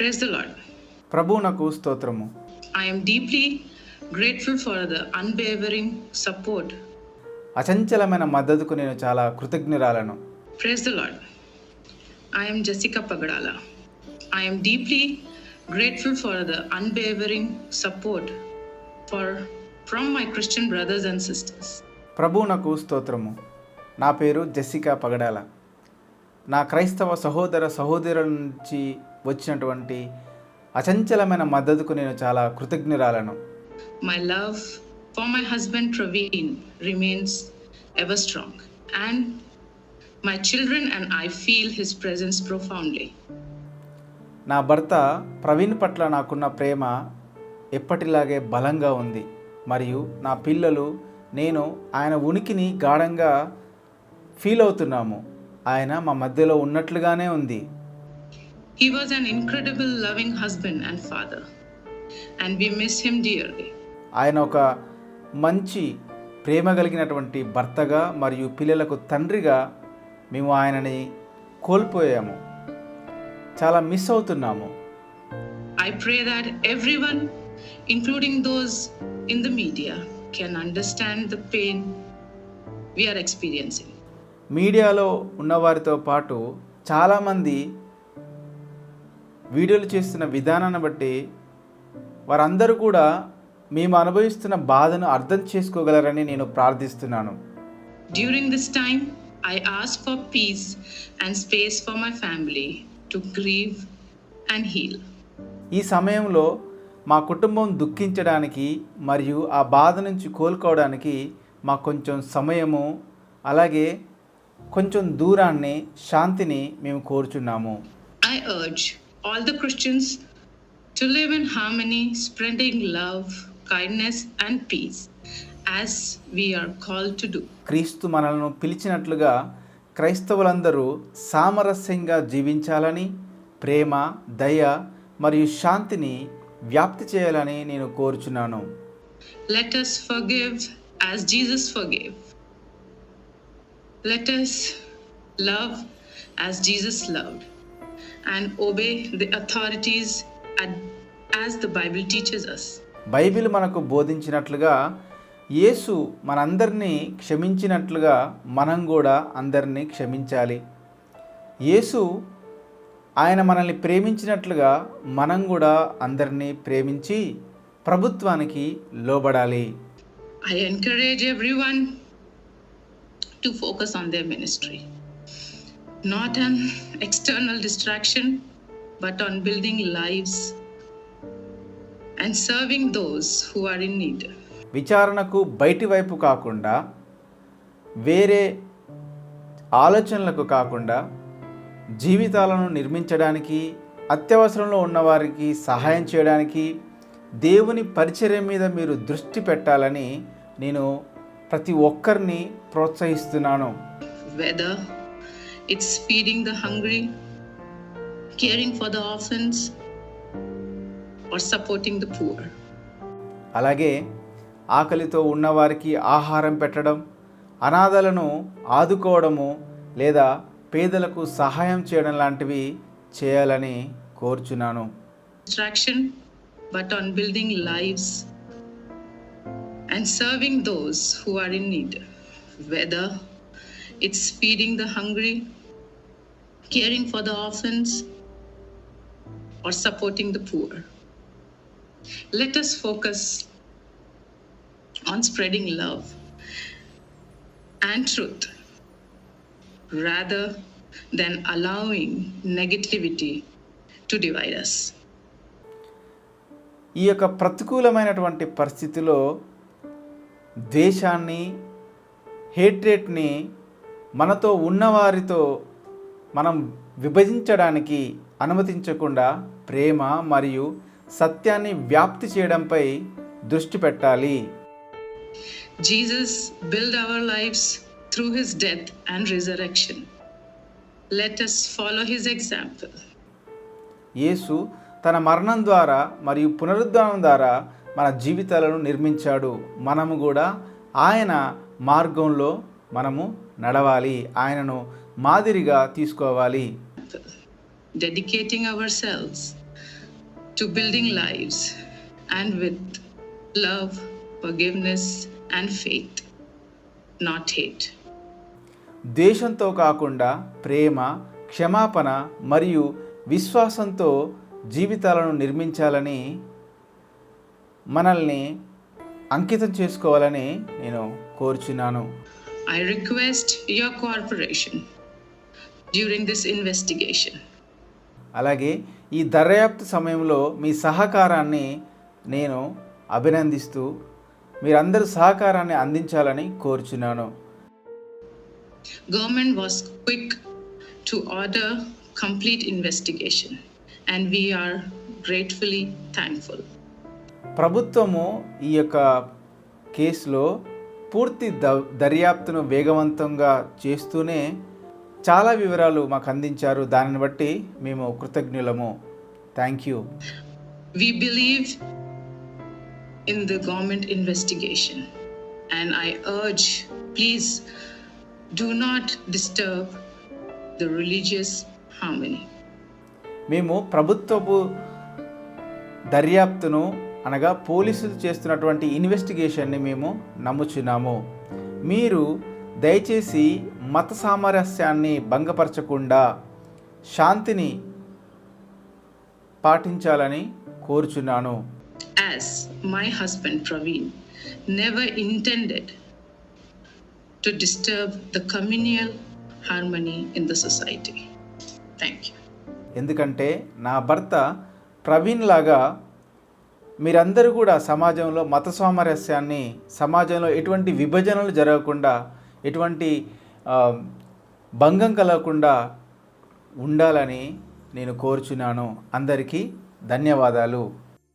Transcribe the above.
Praise the lord ప్రభు నాకు స్తోత్రము. I am deeply grateful for the unwavering support అచంచలమైన మద్దతుకు నేను చాలా కృతజ్ఞరాలను. Praise the lord I am Jessica Pagadala I am deeply grateful for the unwavering support for from my Christian brothers and sisters ప్రభు నాకు స్తోత్రము. నా పేరు జెస్సికా పగడాల. నా క్రైస్తవ సహోదర సహోదరుల నుంచి వచ్చినటువంటి అచంచలమైన మద్దతుకు నేను చాలా కృతజ్ఞురాలను. My love for my husband Praveen remains ever strong, and my children and I feel his presence profoundly. నా భర్త ప్రవీణ్ పట్ల నాకున్న ప్రేమ ఎప్పటిలాగే బలంగా ఉంది. మరియు నా పిల్లలు నేను ఆయన ఉనికిని గాఢంగా ఫీల్ అవుతున్నాము. ఆయన మా మధ్యలో ఉన్నట్లుగానే ఉంది. He was an incredible loving husband and father. And we miss him dearly. ఆయన ఒక మంచి ప్రేమ కలిగినటువంటి భర్తగా మరియు పిల్లలకు తండ్రిగా మేము ఆయనని కోల్పోయాము. చాలా మిస్ అవుతున్నాము. I pray that everyone including those in the media can understand the pain we are experiencing మీడియాలో ఉన్నవారితో పాటు చాలామంది వీడియోలు చేస్తున్న విధానాన్ని బట్టి వారందరూ కూడా మేము అనుభవిస్తున్న బాధను అర్థం చేసుకోగలరని నేను ప్రార్థిస్తున్నాను During this time, I ask for peace and space for my family to grieve and heal. ఈ సమయంలో మా కుటుంబం దుఃఖించడానికి మరియు ఆ బాధ నుంచి కోలుకోవడానికి మాకు కొంచెం సమయము అలాగే కొంచెం దూరాన్ని శాంతిని మేము కోరుచున్నాము. I urge all the Christians to live in harmony spreading love kindness and peace as we are call to do క్రీస్తు మనలను పిలిచినట్లుగా క్రైస్తవులందరూ సామరస్యంగా జీవించాలని ప్రేమ దయ మరియు శాంతిని వ్యాప్తి చేయాలని నేను కోరుచున్నాను. Let us forgive as Jesus forgive Let us love as Jesus loved and obey the authorities as the Bible teaches us. Bible మనకు బోధించినట్లుగా యేసు మనందరినీ క్షమించినట్లుగా మనం కూడా అందరినీ క్షమించాలి యేసు ఆయన మనల్ని ప్రేమించినట్లుగా మనం కూడా అందరినీ ప్రేమించి ప్రభుత్వానికి లోబడాలి I encourage everyone to focus on their ministry, not an external distraction, but on building lives and serving those who are in need. విచారణకు బయటి వైపు కాకుండా వేరే ఆలోచనలకు కాకుండా జీవితాలను నిర్మించడానికి అత్యవసరంలో ఉన్నవారికి సహాయం చేయడానికి దేవుని పరిచర్య మీద మీరు దృష్టి పెట్టాలని నేను ప్రతి ఒక్కరిని ప్రోత్సహిస్తున్నాను. Whether it's feeding the hungry caring for the orphans or supporting the poor అలాగే ఆకలితో ఉన్నవారికి ఆహారం పెట్టడం అనాథలను ఆదుకోవడము లేదా పేదలకు సహాయం చేయడం లాంటివి చేయాలని కోరుచున్నాను. Distraction but on building lives and serving those who are in need, whether it's feeding the hungry, caring for the orphans, or supporting the poor. Let us focus on spreading love and truth rather than allowing negativity to divide us. ఈ యొక్క ప్రతికూలమైనటువంటి పరిస్థితిలో ద్వేషాన్ని హేట్రేట్ని మనతో ఉన్నవారితో మనం విభజించడానికి అనుమతించకుండా ప్రేమ మరియు సత్యాన్ని వ్యాప్తి చేయడంపై దృష్టి పెట్టాలి built our lives through his death and resurrection. Let us follow his example. యేసు తన మరణం ద్వారా మరియు పునరుద్ధానం ద్వారా మన జీవితాలను నిర్మించాడు. మనము కూడా ఆయన మార్గంలో మనము నడవాలి. ఆయనను మాదిరిగా తీసుకోవాలి. Dedicating ourselves to building lives and with love, forgiveness, and faith, not hate. ద్వేషంతో కాకుండా ప్రేమ క్షమాపణ మరియు విశ్వాసంతో జీవితాలను నిర్మించాలని మనల్ని అంకితం చేసుకోవాలని నేను కోరుచున్నాను. I request your corporation during this investigation అలాగే ఈ దర్యాప్తు సమయంలో మీ సహకారాన్ని నేను అభినందిస్తూ మీరందరు సహకారాన్ని అందించాలని కోరుచున్నాను. Government was quick to order complete investigation and we are gratefully thankful ప్రభుత్వము ఈ యొక్క కేసులో పూర్తి ద దర్యాప్తును వేగవంతంగా చేస్తూనే చాలా వివరాలు మాకు అందించారు దానిని బట్టి మేము కృతజ్ఞులము thank you We believe in the government investigation, and I urge please do not disturb the religious harmony. మేము ప్రభుత్వపు దర్యాప్తును అనగా పోలీసులు చేస్తున్నటువంటి ఇన్వెస్టిగేషన్ని మేము నమ్ముచున్నాము మీరు దయచేసి మత సామరస్యాన్ని భంగపరచకుండా శాంతిని పాటించాలని కోరుచున్నాను As my husband Praveen never intended to disturb the communal harmony in the society. Thank you. ఎందుకంటే నా భర్త ప్రవీణ్ లాగా మీరందరూ కూడా సమాజంలో మత సామరస్యాన్ని సమాజంలో ఎటువంటి విభజనలు జరగకుండా ఎటువంటి భంగం కలగకుండా ఉండాలని నేను కోరుచున్నాను. అందరికీ ధన్యవాదాలు.